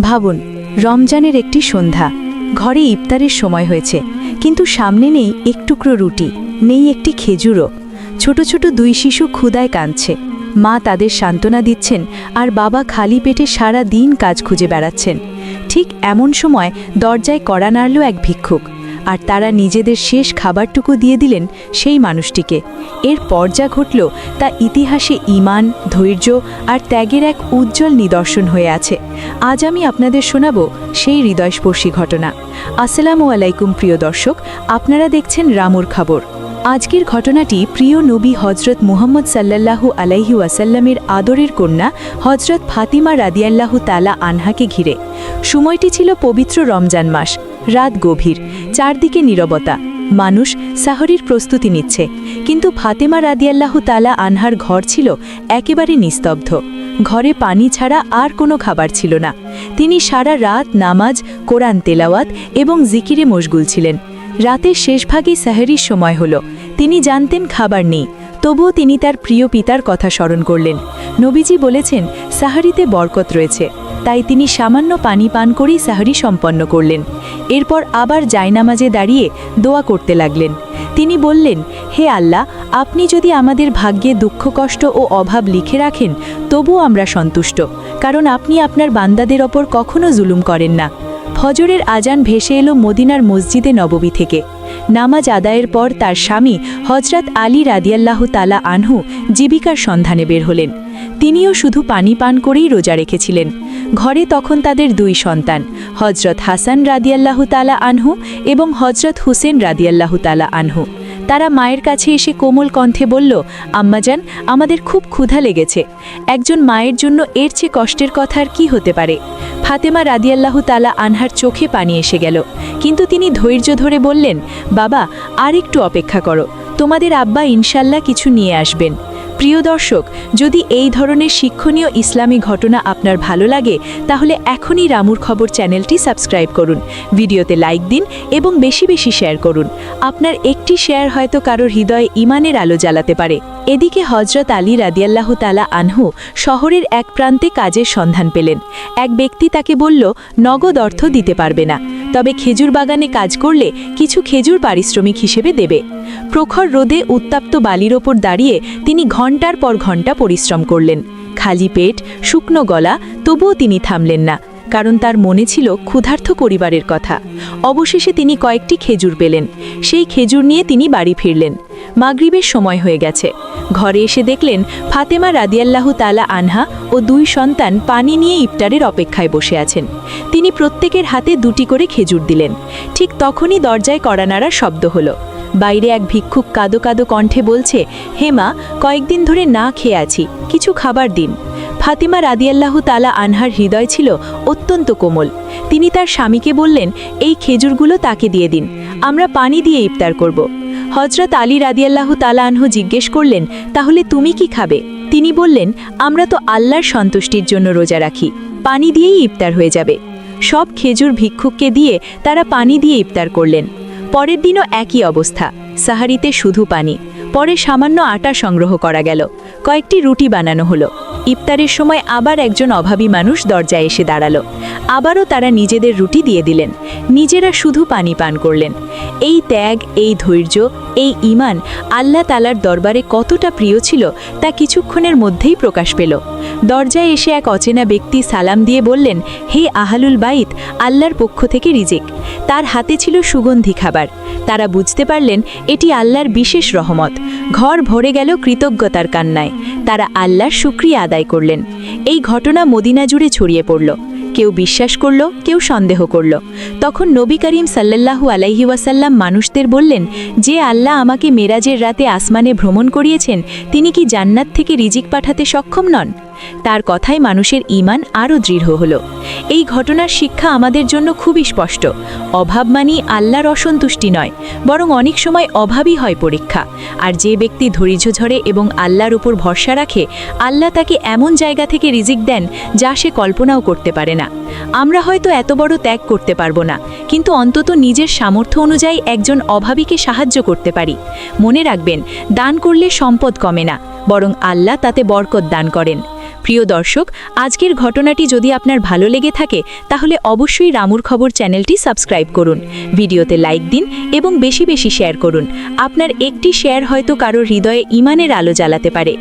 ভাবুন, রমজানের একটি সন্ধ্যা। ঘরে ইফতারের সময় হয়েছে, কিন্তু সামনে নেই এক টুকরো রুটি, নেই একটি খেজুরও। ছোট ছোট দুই শিশু ক্ষুদায় কাঁদছে। মা তাদের সান্ত্বনা দিচ্ছেন আর বাবা খালি পেটে সারা দিন কাজ খুঁজে বেড়াচ্ছেন। ঠিক এমন সময় দরজায় কড়া নাড়ল এক ভিক্ষুক। আর তারা নিজেদের শেষ খাবারটুকু দিয়ে দিলেন সেই মানুষটিকে। এর পর যা ঘটল, তা ইতিহাসে ইমান ধৈর্য আর ত্যাগের এক উজ্জ্বল নিদর্শন হয়ে আছে। আজ আমি আপনাদের শোনাব সেই হৃদয়স্পর্শী ঘটনা। আসসালামু আলাইকুম প্রিয় দর্শক, আপনারা দেখছেন রামুর খবর। আজকের ঘটনাটি প্রিয় নবী হজরত মুহাম্মদ সাল্লাল্লাহু আলাইহি ওয়াসাল্লামের আদরের কন্যা হজরত ফাতিমা রাদিয়াল্লাহু তালা আনহাকে ঘিরে। সময়টি ছিল পবিত্র রমজান মাস, রাত গভীর। চারদিকে নীরবতা। মানুষ সাহরির প্রস্তুতি নিচ্ছে। কিন্তু ফাতেমা রাদিয়াল্লাহু তালা আনহার ঘর ছিল একেবারে নিস্তব্ধ। ঘরে পানি ছাড়া আর কোনো খাবার ছিল না। তিনি সারা রাত নামাজ, কোরআন তেলাওয়াত এবং জিকিরে মশগুল ছিলেন। রাতের শেষভাগেই সাহরির সময় হলো। তিনি জানতেন খাবার নেই। তবুও তিনি তার প্রিয় পিতার কথা স্মরণ করলেন। নবীজি বলেছেন, সাহারিতে বরকত রয়েছে। তাই তিনি সামান্য পানি পান করেই সাহারি সম্পন্ন করলেন। এরপর আবার জায়নামাজে দাঁড়িয়ে দোয়া করতে লাগলেন। তিনি বললেন, হে আল্লাহ, আপনি যদি আমাদের ভাগ্যে দুঃখ, কষ্ট ও অভাব লিখে রাখেন, তবুও আমরা সন্তুষ্ট, কারণ আপনি আপনার বান্দাদের ওপর কখনো জুলুম করেন না। ফজরের আজান ভেসে এলো মদিনার মসজিদে নববী থেকে। নামাজ আদায়ের পর তার স্বামী হজরত আলী রাদিয়াল্লাহ তালা আনহু জীবিকার সন্ধানে বের হলেন। তিনিও শুধু পানি পান করেই রোজা রেখেছিলেন। ঘরে তখন তাদের দুই সন্তান হজরত হাসান রাদিয়াল্লাহ তালা আনহু এবং হজরত হুসেন রাদিয়াল্লাহ তালা আনহু। তারা মায়ের কাছে এসে কোমল কণ্ঠে বলল আম্মাজান আমাদের খুব ক্ষুধা লেগেছে। একজন মায়ের জন্য এর চেয়ে কষ্টের কথা আর কি হতে পারে? ফাতেমা রাদিয়াল্লাহু তালা আনহার চোখে পানি এসে গেল। কিন্তু তিনি ধৈর্য ধরে বললেন, বাবা, আর একটু অপেক্ষা করো। তোমাদের আব্বা ইনশাল্লাহ কিছু নিয়ে আসবেন। প্রিয় দর্শক, যদি এই ধরনের শিক্ষণীয় ইসলামী ঘটনা আপনার ভালো লাগে, তাহলে এখনই রামুর খবর চ্যানেলটি সাবস্ক্রাইব করুন, ভিডিওতে লাইক দিন এবং বেশি বেশি শেয়ার করুন। আপনার একটি শেয়ার হয়তো কারোর হৃদয়ে ইমানের আলো জ্বালাতে পারে। এদিকে হজরত আলী রাদিয়াল্লাহ তালা আনহু শহরের এক প্রান্তে কাজের সন্ধান পেলেন। এক ব্যক্তি তাকে বলল, নগদ অর্থ দিতে পারবে না। তবে খেজুর বাগানে কাজ করলে কিছু খেজুর পারিশ্রমিক হিসেবে দেবে। প্রখর রোদে উত্তাপ্ত বালির ওপর দাঁড়িয়ে তিনি ঘণ্টার পর ঘণ্টা পরিশ্রম করলেন। খালি পেট, শুকনো গলা, তবুও তিনি থামলেন না, কারণ তার মনে ছিল ক্ষুধার্থ পরিবারের কথা। অবশেষে তিনি কয়েকটি খেজুর পেলেন। সেই খেজুর নিয়ে তিনি বাড়ি ফিরলেন। মাগরিবের সময় হয়ে গেছে। ঘরে এসে দেখলেন ফাতেমা রাদিয়াল্লাহু তালা আনহা ও দুই সন্তান পানি নিয়ে ইফতারের অপেক্ষায় বসে আছেন। তিনি প্রত্যেকের হাতে দুটি করে খেজুর দিলেন। ঠিক তখনই দরজায় কড়ানাড়ার শব্দ হলো। বাইরে এক ভিক্ষুক কাদো কাদো কণ্ঠে বলছে হে মা কয়েকদিন ধরে না খেয়ে আছি, কিছু খাবার দিন। ফাতিমা রাদিয়াল্লাহু তালা আনহার হৃদয় ছিল অত্যন্ত কোমল। তিনি তার স্বামীকে বললেন, এই খেজুরগুলো তাকে দিয়ে দিন, আমরা পানি দিয়ে ইফতার করব। হজরত আলী রাদিয়াল্লাহু তালা আনহু জিজ্ঞেস করলেন, তাহলে তুমি কি খাবে? তিনি বললেন, আমরা তো আল্লাহর সন্তুষ্টির জন্য রোজা রাখি, পানি দিয়েই ইফতার হয়ে যাবে। সব খেজুর ভিক্ষুককে দিয়ে তারা পানি দিয়ে ইফতার করলেন। পরের দিনও একই অবস্থা। সাহারিতে শুধু পানি। পরে সামান্য আটা সংগ্রহ করা গেল। কয়েকটি রুটি বানানো হলো। ইফতারের সময় আবার একজন অভাবী মানুষ দরজায় এসে দাঁড়াল। আবারও তারা নিজেদের রুটি দিয়ে দিলেন। নিজেরা শুধু পানি পান করলেন। এই ত্যাগ, এই ধৈর্য, এই ইমান আল্লাহ তালার দরবারে কতটা প্রিয় ছিল তা কিছুক্ষণের মধ্যেই প্রকাশ পেল। দরজায় এসে এক অচেনা ব্যক্তি সালাম দিয়ে বললেন, হে আহালুল বাইত, আল্লাহর পক্ষ থেকে রিজিক। তার হাতে ছিল সুগন্ধি খাবার। তারা বুঝতে পারলেন এটি আল্লাহর বিশেষ রহমত। ঘর ভরে গেল কৃতজ্ঞতার কান্নায়। তারা আল্লাহর শুক্রিয়া আদায় করলেন। এই ঘটনা মদিনা জুড়ে ছড়িয়ে পড়ল। কেউ বিশ্বাস করল, কেউ সন্দেহ করল। তখন নবী করিম সাল্লাল্লাহু আলাইহি ওয়াসাল্লাম মানুষদের বললেন, যে আল্লাহ আমাকে মেরাজের রাতে আসমানে ভ্রমণ করিয়েছেন, তিনি কি জান্নাত থেকে রিজিক পাঠাতে সক্ষম নন? তার কথায় মানুষের ইমান আরও দৃঢ় হলো। এই ঘটনার শিক্ষা আমাদের জন্য খুবই স্পষ্ট। অভাব মানি আল্লাহর অসন্তুষ্টি নয়, বরং অনেক সময় অভাবই হয় পরীক্ষা। আর যে ব্যক্তি ধৈর্য ধরে এবং আল্লাহর উপর ভরসা রাখে, আল্লাহ তাকে এমন জায়গা থেকে রিজিক দেন যা সে কল্পনাও করতে পারে না। আমরা হয়তো এত বড় ত্যাগ করতে পারব না, কিন্তু অন্তত নিজের সামর্থ্য অনুযায়ী একজন অভাবীকে সাহায্য করতে পারি। মনে রাখবেন, দান করলে সম্পদ কমে না, বরং আল্লাহ তাতে বরকত দান করেন। প্রিয় দর্শক, আজকের ঘটনাটি যদি আপনার ভালো লেগে থাকে, তাহলে অবশ্যই রামুর খবর চ্যানেলটি সাবস্ক্রাইব করুন, ভিডিওতে লাইক দিন এবং বেশি বেশি শেয়ার করুন। আপনার একটি শেয়ার হয়তো কারোর হৃদয়ে ইমানের আলো জ্বালাতে পারে।